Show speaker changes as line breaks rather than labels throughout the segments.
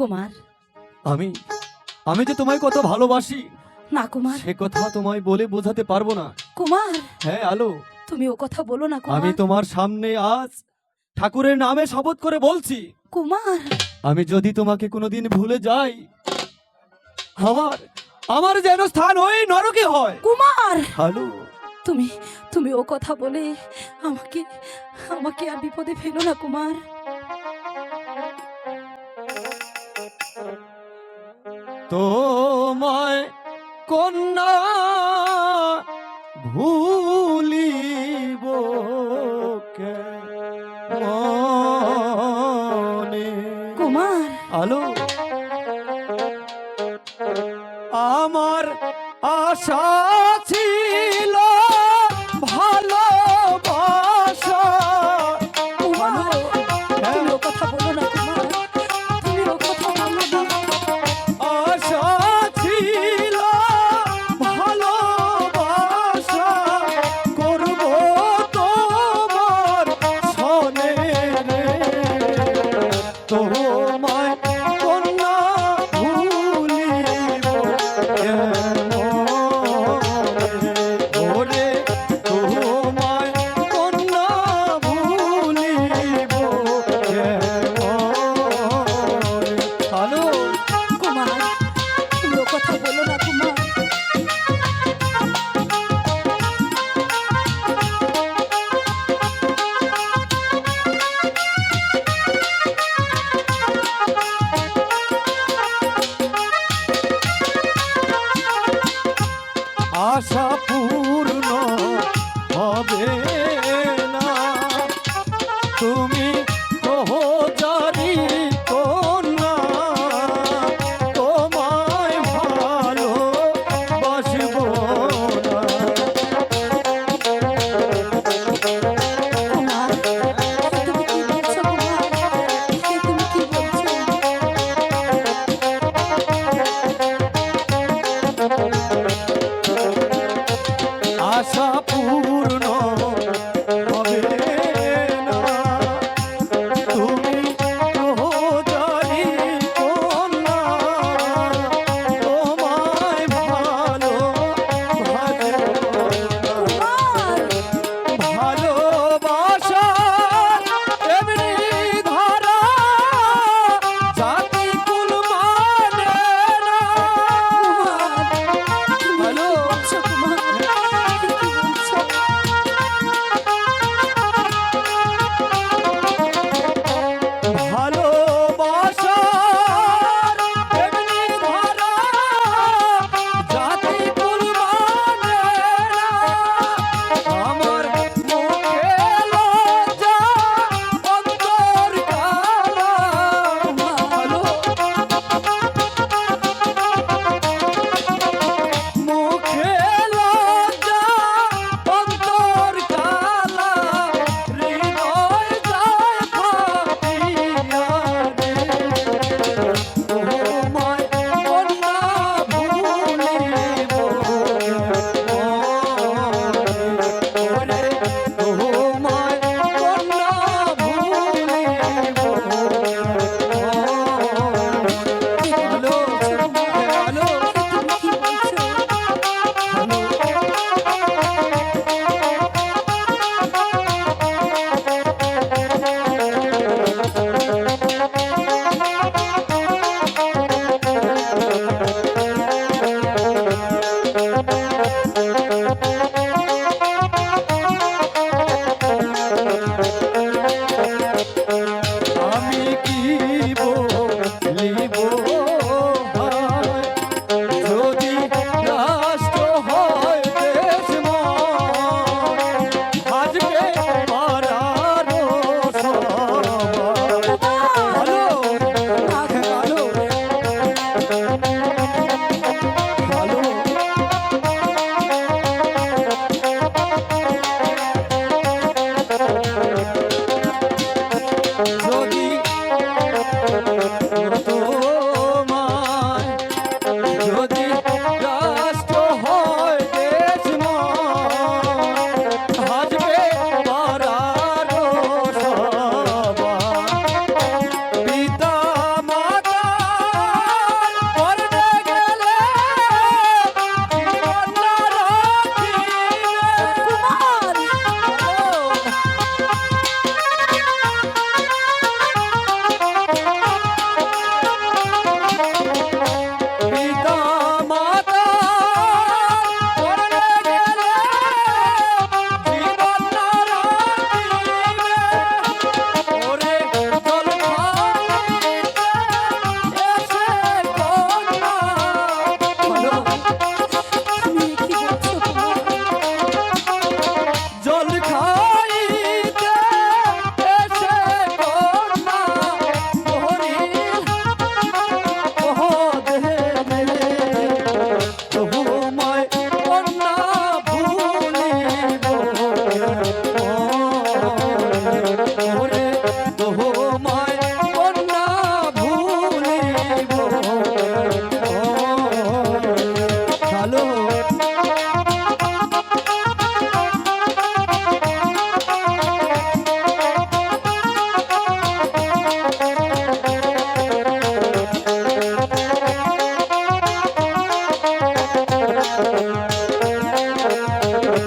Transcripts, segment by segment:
কুমার
আমি আমি যে তোমায় কত ভালোবাসি
না কুমার
সে কথা তোমায় বলে বোঝাতে পারব না।
কুমার।
হ্যাঁ আলো।
তুমি ও কথা বলো না কুমার।
আমি তোমার সামনে আজ ঠাকুরের নামে শপথ করে বলছি।
কুমার।
আমি যদি তোমাকে কোনোদিন ভুলে যাই আমার আমার যেন স্থান ওই নরকে হয়।
কুমার।
হ্যালো
তুমি তুমি ও কথা বলে আমাকে আমাকে আর বিপদে ফেলো না কুমার।
তোমায় কন্যা ভুলিব কেমনে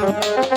Thank you.